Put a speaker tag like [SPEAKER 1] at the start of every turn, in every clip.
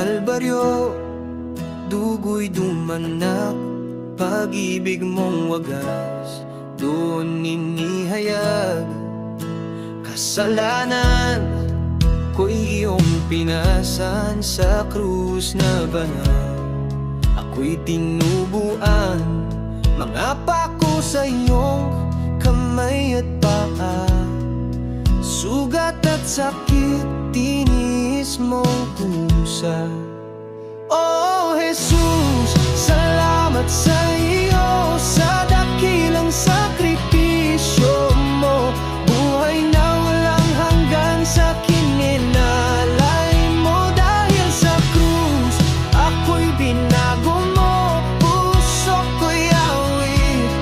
[SPEAKER 1] Kalbaryo, dugo'y dumanak Pag-ibig mong wagas, doon inihayag Kasalanan ko'y iyong pinasan sa krus na banal. Ako'y tinubuan Mga pako sa iyong kamay at paa. Sugat at sakit tinis mong kusa Oh Jesus, salamat sa iyo Sa dakilang sakripisyo mo. Buhay na walang hanggan sa kininalay mo. Dahil sa krus, ako'y binago mo. Puso ko'y awit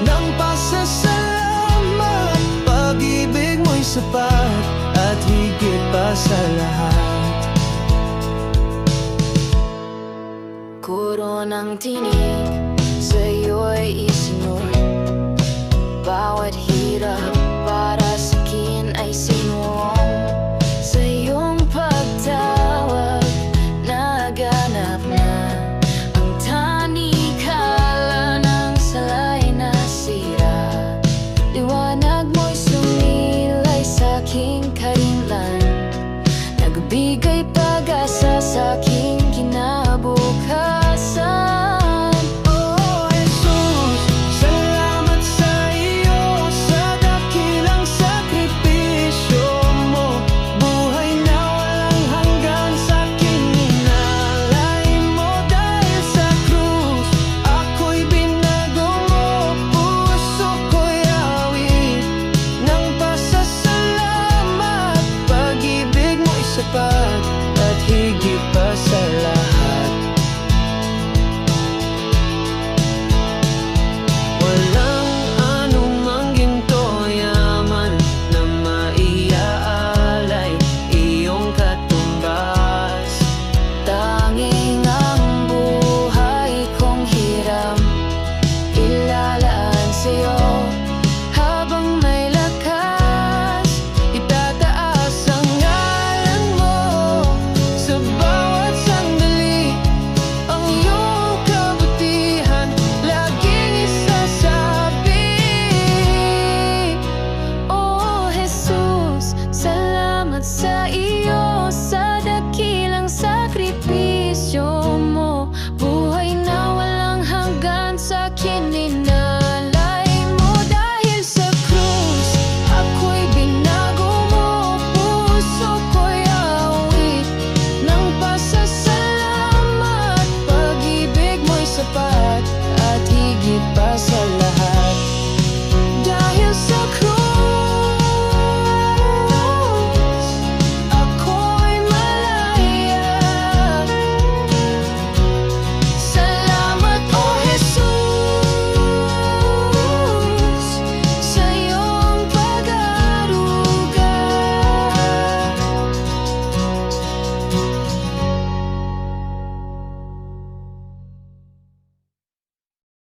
[SPEAKER 1] ng pasasalamat. Pag-ibig mo'y sapat
[SPEAKER 2] Kuro ng tinig Sa'yo'y isinur Bawat hirap para sa akin ay sinuong Sa iyong pagtawag Naganap na. Ang tanikala ng salay na sira. Liwanag mo'y sumilay sa aking karinlan. Nagbigay